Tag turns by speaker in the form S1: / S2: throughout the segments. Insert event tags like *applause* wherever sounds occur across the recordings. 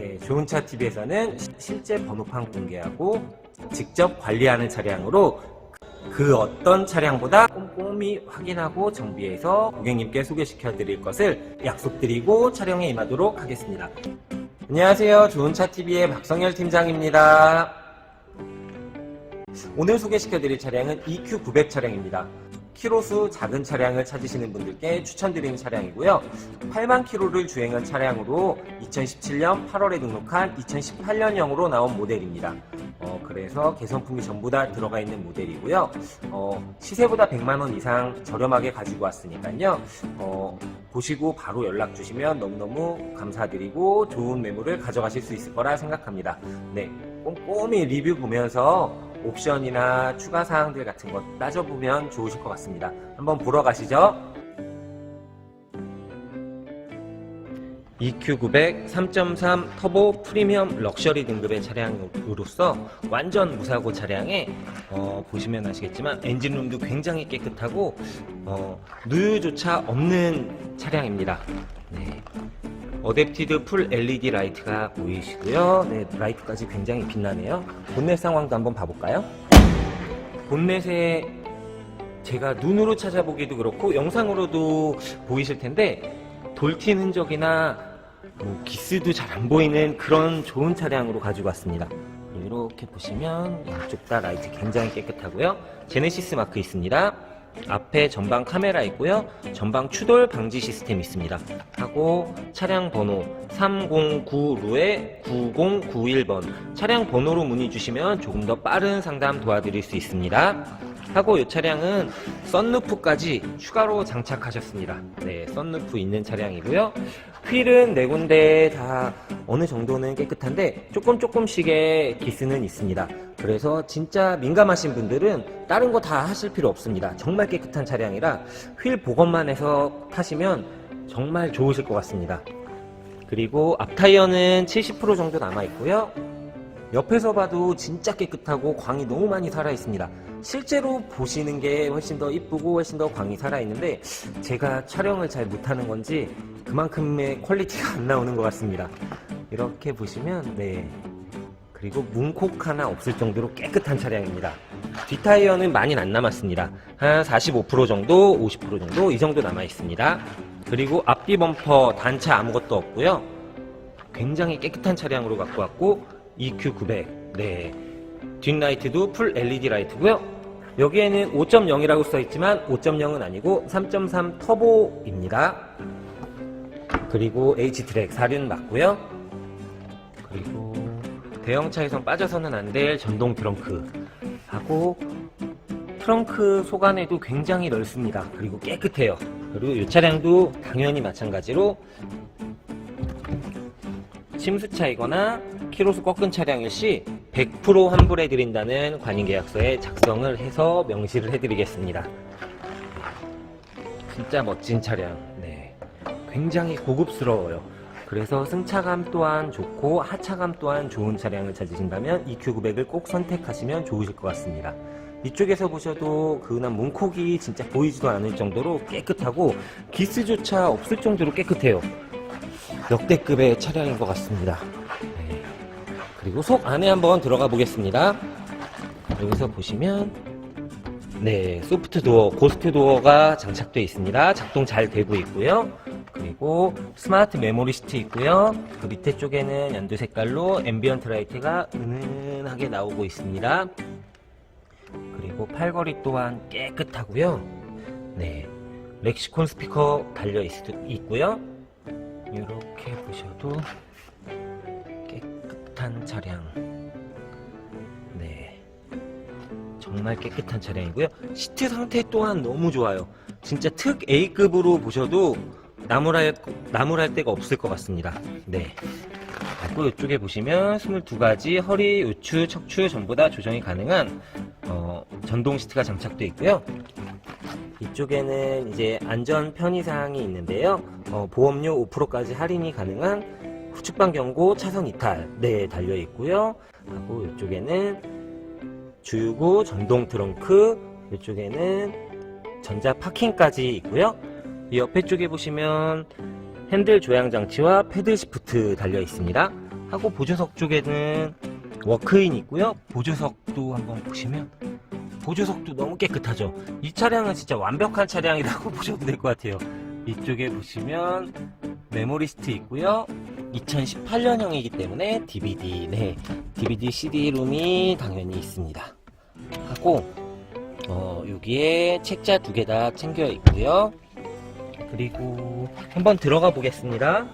S1: 네, 좋은 차 TV에서는 실제 번호판 공개하고 직접 관리하는 차량으로 그 어떤 차량보다 꼼꼼히 확인하고 정비해서 고객님께 소개시켜 드릴 것을 약속드리고 촬영에 임하도록 하겠습니다. 안녕하세요. 좋은 차 TV의 박성열 팀장입니다. 오늘 소개시켜 드릴 차량은 EQ900 차량입니다. 키로수 작은 차량을 찾으시는 분들께 추천드리는 차량이고요. 8만 킬로를 주행한 차량으로 2017년 8월에 등록한 2018년형으로 나온 모델입니다. 어, 그래서 개선품이 전부 다 들어가 있는 모델이고요. 어, 시세보다 100만 원 이상 저렴하게 가지고 왔으니까요. 어, 보시고 바로 연락 주시면 너무너무 감사드리고 좋은 매물을 가져가실 수 있을 거라 생각합니다. 네, 꼼꼼히 리뷰 보면서 옵션이나 추가 사항들 같은 것 따져보면 좋으실 것 같습니다. 한번 보러 가시죠. EQ900 3.3 터보 프리미엄 럭셔리 등급의 차량으로서 완전 무사고 차량에 어, 보시면 아시겠지만 엔진룸도 굉장히 깨끗하고 어, 누유조차 없는 차량입니다. 네. 어댑티드 풀 LED 라이트가 보이시고요. 네, 라이트까지 굉장히 빛나네요. 본넷 상황도 한번 봐볼까요? 본넷에 제가 눈으로 찾아보기도 그렇고 영상으로도 보이실 텐데 돌튄 흔적이나 뭐 기스도 잘 안 보이는 그런 좋은 차량으로 가지고 왔습니다. 이렇게 보시면 양쪽 다 라이트 굉장히 깨끗하고요. 제네시스 마크 있습니다. 앞에 전방 카메라 있고요. 전방 추돌 방지 시스템 있습니다. 하고 차량 번호 309루에 9091번 차량 번호로 문의 주시면 조금 더 빠른 상담 도와드릴 수 있습니다. 하고 이 차량은 썬루프까지 추가로 장착하셨습니다. 네, 썬루프 있는 차량이고요. 휠은 네 군데 다 어느 정도는 깨끗한데 조금 조금씩의 기스는 있습니다. 그래서 진짜 민감하신 분들은 다른 거 다 하실 필요 없습니다. 정말 깨끗한 차량이라 휠 복원만 해서 타시면 정말 좋으실 것 같습니다. 그리고 앞 타이어는 70% 정도 남아 있고요. 옆에서 봐도 진짜 깨끗하고 광이 너무 많이 살아 있습니다. 실제로 보시는 게 훨씬 더 이쁘고 훨씬 더 광이 살아 있는데 제가 촬영을 잘 못하는 건지 그만큼의 퀄리티가 안 나오는 것 같습니다. 이렇게 보시면 네 그리고 문콕 하나 없을 정도로 깨끗한 차량입니다. 뒷타이어는 많이 안 남았습니다. 한 45% 정도, 50% 정도 이 정도 남아 있습니다. 그리고 앞뒤 범퍼 단차 아무것도 없고요. 굉장히 깨끗한 차량으로 갖고 왔고 EQ900 네 뒷라이트도 풀 LED 라이트고요. 여기에는 5.0이라고 써 있지만 5.0은 아니고 3.3 터보입니다. 그리고 H 드랙 4륜 맞고요. 그리고 대형차에선 빠져서는 안 될 전동 트렁크 하고 트렁크 속안에도 굉장히 넓습니다. 그리고 깨끗해요. 그리고 이 차량도 당연히 마찬가지로 침수차이거나 키로수 꺾은 차량일 시 100% 환불해 드린다는 관인 계약서에 작성을 해서 명시를 해 드리겠습니다. 진짜 멋진 차량. 네. 굉장히 고급스러워요. 그래서 승차감 또한 좋고 하차감 또한 좋은 차량을 찾으신다면 EQ900을 꼭 선택하시면 좋으실 것 같습니다. 이쪽에서 보셔도 그 은한 문콕이 진짜 보이지도 않을 정도로 깨끗하고 기스조차 없을 정도로 깨끗해요. 역대급의 차량인 것 같습니다. 네. 그리고 속 안에 한번 들어가 보겠습니다. 여기서 보시면 네 소프트 도어, 고스트 도어가 장착되어 있습니다. 작동 잘 되고 있고요. 그리고 스마트 메모리 시트 있고요. 그 밑에 쪽에는 연두 색깔로 앰비언트 라이트가 은은하게 나오고 있습니다. 그리고 팔걸이 또한 깨끗하고요. 네, 렉시콘 스피커 달려 있, 있고요. 이렇게 보셔도 깨끗한 차량. 네. 정말 깨끗한 차량이고요. 시트 상태 또한 너무 좋아요. 진짜 특 A급으로 보셔도 나무랄, 나무랄 데가 없을 것 같습니다. 네. 그리고 이쪽에 보시면 22가지 허리, 우추, 척추 전부 다 조정이 가능한 어, 전동 시트가 장착되어 있고요. 이쪽에는 이제 안전 편의 사항이 있는데요. 어, 보험료 5%까지 할인이 가능한 후 측방 경고 차선 이탈 네 달려 있고요. 하고 이쪽에는 주유구 전동 트렁크 이쪽에는 전자 파킹까지 있고요. 이 옆에 쪽에 보시면 핸들 조향 장치와 패들 시프트 달려 있습니다. 하고 보조석 쪽에는 워크인 있고요. 보조석도 한번 보시면 보조석도 너무 깨끗하죠. 이 차량은 진짜 완벽한 차량이라고 *laughs* 보셔도 될 것 같아요. 이쪽에 보시면 메모리스트 있고요. 2018년형이기 때문에 DVD, 네, DVD CD-룸이 당연히 있습니다. 하고 어, 여기에 책자 두 개 다 챙겨 있고요. 그리고 한번 들어가 보겠습니다.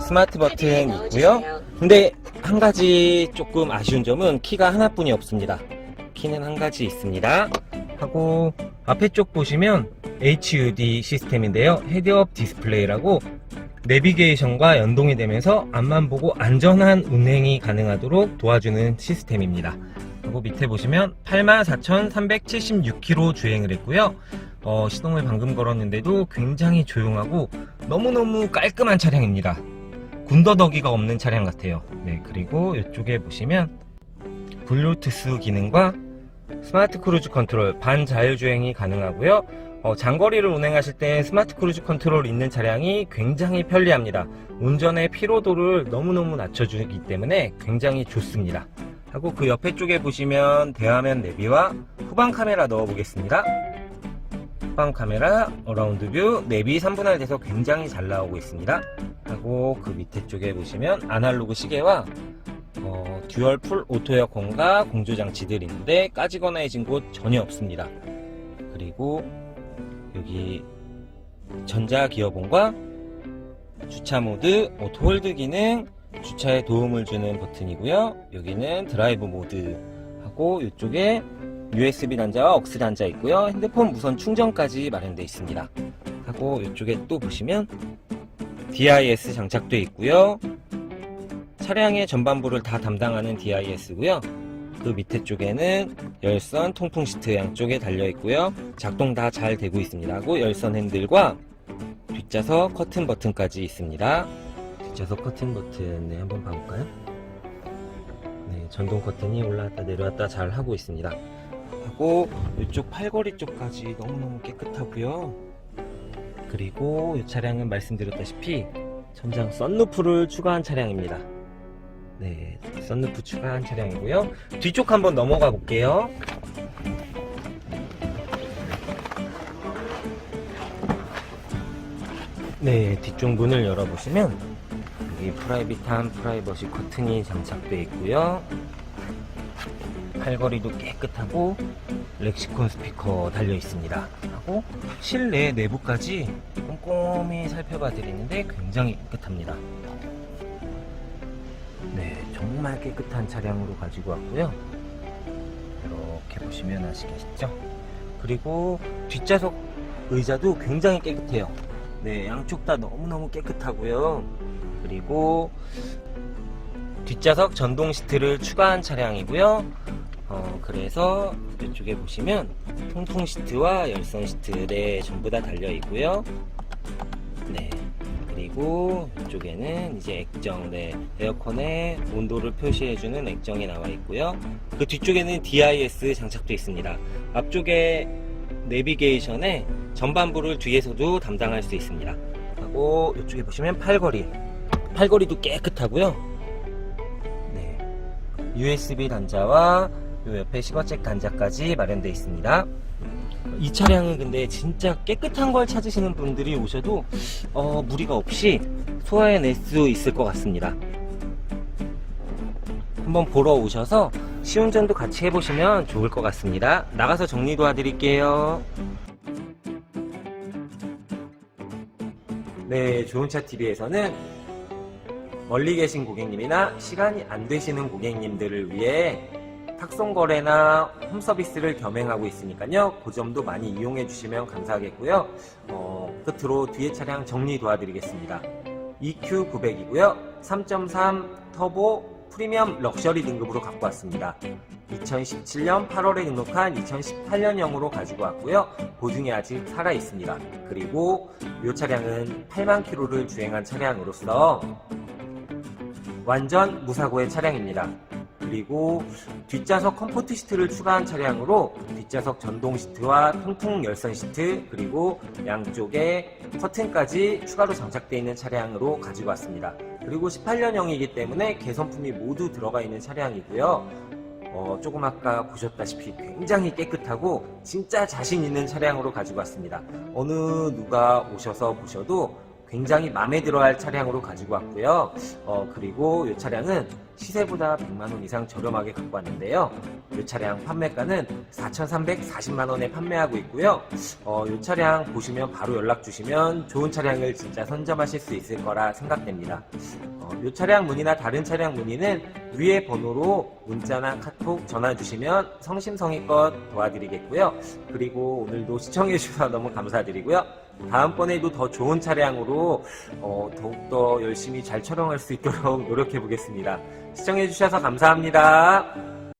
S1: 스마트 버튼 있고요. 근데 한 가지 조금 아쉬운 점은 키가 하나뿐이 없습니다. 키는 한 가지 있습니다. 하고 앞에 쪽 보시면 HUD 시스템인데요. 헤드업 디스플레이라고 내비게이션과 연동이 되면서 앞만 보고 안전한 운행이 가능하도록 도와주는 시스템입니다. 그리고 밑에 보시면 84,376km 주행을 했고요. 어, 시동을 방금 걸었는데도 굉장히 조용하고 너무너무 깔끔한 차량입니다. 군더더기가 없는 차량 같아요. 네, 그리고 이쪽에 보시면 블루투스 기능과 스마트 크루즈 컨트롤 반자율주행이 가능하고요. 어, 장거리를 운행하실 때 스마트 크루즈 컨트롤 있는 차량이 굉장히 편리합니다. 운전의 피로도를 너무너무 낮춰주기 때문에 굉장히 좋습니다. 하고 그 옆에 쪽에 보시면 대화면 내비와 후방 카메라 넣어 보겠습니다. 후방 카메라, 어라운드 뷰, 내비 3분할 돼서 굉장히 잘 나오고 있습니다. 하고 그 밑에 쪽에 보시면 아날로그 시계와 어, 듀얼 풀 오토 에어컨과 공조 장치들이 있는데 까지거나 해진 곳 전혀 없습니다. 그리고 여기 전자 기어봉과 주차 모드, 오토 홀드 기능, 주차에 도움을 주는 버튼이고요. 여기는 드라이브 모드 하고 이쪽에 USB 단자와 억스 단자 있고요. 핸드폰 무선 충전까지 마련되어 있습니다. 하고 이쪽에 또 보시면 DIS 장착되어 있고요. 차량의 전반부를 다 담당하는 DIS고요. 그 밑에 쪽에는 열선, 통풍 시트 양쪽에 달려 있고요. 작동 다 잘 되고 있습니다. 하고 열선 핸들과 뒷좌석 커튼 버튼까지 있습니다. 뒷좌석 커튼 버튼 네, 한번 봐볼까요? 네, 전동 커튼이 올라왔다 내려왔다 잘 하고 있습니다. 하고 이쪽 팔걸이 쪽까지 너무너무 깨끗하고요. 그리고 이 차량은 말씀드렸다시피 천장 썬루프를 추가한 차량입니다. 네, 썬루프 추가한 차량이고요. 뒤쪽 한번 넘어가 볼게요. 네, 뒤쪽 문을 열어보시면 여기 프라이빗한 프라이버시 커튼이 장착되어 있고요. 팔걸이도 깨끗하고 렉시콘 스피커 달려 있습니다. 하고 실내 내부까지 꼼꼼히 살펴봐 드리는데 굉장히 깨끗합니다. 네, 정말 깨끗한 차량으로 가지고 왔고요. 이렇게 보시면 아시겠죠? 그리고 뒷좌석 의자도 굉장히 깨끗해요. 네, 양쪽 다 너무너무 깨끗하고요. 그리고 뒷좌석 전동 시트를 추가한 차량이고요. 어, 그래서 이쪽에 보시면 통풍 시트와 열선 시트 네, 전부 다 달려 있고요. 네. 그리고 이쪽에는 이제 액정, 네, 에어컨의 온도를 표시해주는 액정이 나와 있고요. 그 뒤쪽에는 DIS 장착되어 있습니다. 앞쪽에 내비게이션에 전반부를 뒤에서도 담당할 수 있습니다. 하고 이쪽에 보시면 팔걸이, 팔걸이도 깨끗하고요. 네, USB 단자와 요 옆에 시거잭 단자까지 마련되어 있습니다. 이 차량은 근데 진짜 깨끗한 걸 찾으시는 분들이 오셔도 어, 무리가 없이 소화해낼 수 있을 것 같습니다. 한번 보러 오셔서 시운전도 같이 해보시면 좋을 것 같습니다. 나가서 정리 도와드릴게요. 네, 좋은차TV에서는 멀리 계신 고객님이나 시간이 안 되시는 고객님들을 위해 탁송 거래나 홈 서비스를 겸행하고 있으니까요. 그 점도 많이 이용해 주시면 감사하겠고요. 어, 끝으로 뒤에 차량 정리 도와드리겠습니다. EQ900이고요. 3.3 터보 프리미엄 럭셔리 등급으로 갖고 왔습니다. 2017년 8월에 등록한 2018년형으로 가지고 왔고요. 보증이 아직 살아 있습니다. 그리고 이 차량은 8만 킬로를 주행한 차량으로서 완전 무사고의 차량입니다. 그리고 뒷좌석 컴포트 시트를 추가한 차량으로 뒷좌석 전동 시트와 통풍 열선 시트 그리고 양쪽에 커튼까지 추가로 장착되어 있는 차량으로 가지고 왔습니다. 그리고 18년형이기 때문에 개선품이 모두 들어가 있는 차량이고요. 어, 조금 아까 보셨다시피 굉장히 깨끗하고 진짜 자신 있는 차량으로 가지고 왔습니다. 어느 누가 오셔서 보셔도 굉장히 마음에 들어 할 차량으로 가지고 왔고요. 어, 그리고 이 차량은 시세보다 100만원 이상 저렴하게 갖고 왔는데요. 이 차량 판매가는 4,340만원에 판매하고 있고요. 어, 이 차량 보시면 바로 연락 주시면 좋은 차량을 진짜 선점하실 수 있을 거라 생각됩니다. 어, 이 차량 문의나 다른 차량 문의는 위에 번호로 문자나 카톡 전화 주시면 성심성의껏 도와드리겠고요. 그리고 오늘도 시청해 주셔서 너무 감사드리고요. 다음번에도 더 좋은 차량으로 어, 더욱더 열심히 잘 촬영할 수 있도록 *laughs* 노력해 보겠습니다. 시청해 주셔서 감사합니다.